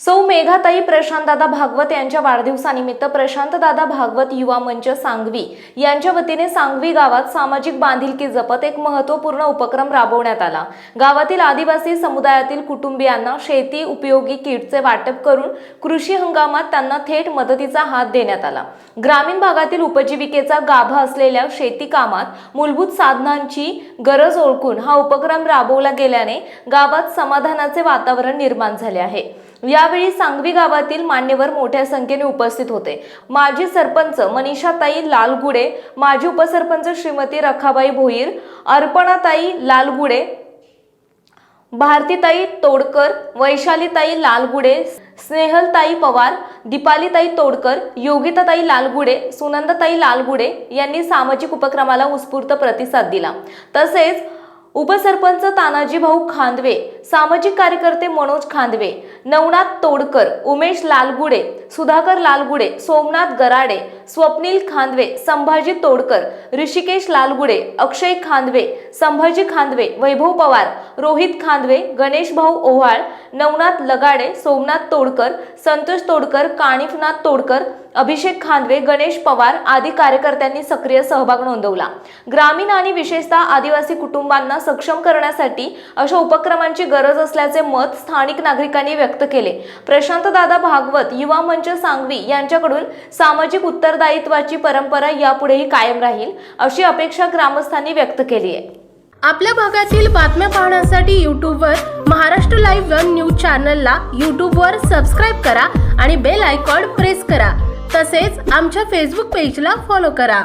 सौ मेघाताई प्रशांतदादा भागवत यांच्या वाढदिवसानिमित्त प्रशांतदादा भागवत युवा मंच सांगवी यांच्या वतीने सांगवी गावात सामाजिक बांधिलकी जपत एक महत्त्वपूर्ण उपक्रम राबवण्यात आला. गावातील आदिवासी समुदायातील कुटुंबियांना शेती उपयोगी किटचे वाटप करून कृषी हंगामात त्यांना थेट मदतीचा हात देण्यात आला. ग्रामीण भागातील उपजीविकेचा गाभा असलेल्या शेती कामात मूलभूत साधनांची गरज ओळखून हा उपक्रम राबवला गेल्याने गावात समाधानाचे वातावरण निर्माण झाले आहे. यावेळी सांगवी गावातील मान्यवर मोठ्या संख्येने उपस्थित होते. माजी सरपंच मनीषाताई लालगुडे माजी उपसरपंच श्रीमती रखाबाई भोईर अर्पणाताई लालगुडे भारतीताई तोडकर वैशालीताई लालगुडे स्नेहलताई पवार दीपालीताई तोडकर योगिताताई लालगुडे सुनंदताई लालगुडे यांनी सामाजिक उपक्रमाला उत्स्फूर्त प्रतिसाद दिला. तसेच उपसरपंच तानाजी भाऊ खांदवे सामाजिक कार्यकर्ते मनोज खांदवे नवनाथ तोडकर उमेश लालगुडे सुधाकर लालगुडे सोमनाथ गराडे स्वप्नील खांदवे संभाजी तोडकर ऋषिकेश लालगुडे अक्षय खांदवे संभाजी खांदवे वैभव पवार रोहित खांदवे गणेश भाऊ ओव्हाळ नवनाथ लगाडे सोमनाथ तोडकर संतोष तोडकर काणिफनाथ तोडकर अभिषेक खांदवे गणेश पवार आदी कार्यकर्त्यांनी सक्रिय सहभाग नोंदवला. ग्रामीण आणि विशेषतः आदिवासी कुटुंबांना सक्षम करण्यासाठी अशा उपक्रमांची गरज असल्याचे मत स्थानिक नागरिकांनी व्यक्त व्यक्त केले. प्रशांतदादा भागवत युवा मंच सांगवी यांच्याकडून सामाजिक उत्तरदायित्वाची परंपरा यापुढेही कायम राहील अशी अपेक्षा ग्रामस्थांनी व्यक्त केली आहे. आपल्या भागातील बातम्या पाहण्यासाठी यूट्यूबवर महाराष्ट्र लाईव्ह वन न्यूज चॅनलला यूट्यूबवर सबस्क्राईब करा आणि बेल आयकॉन प्रेस करा. तसेच आमच्या फेसबुक पेजला फॉलो करा.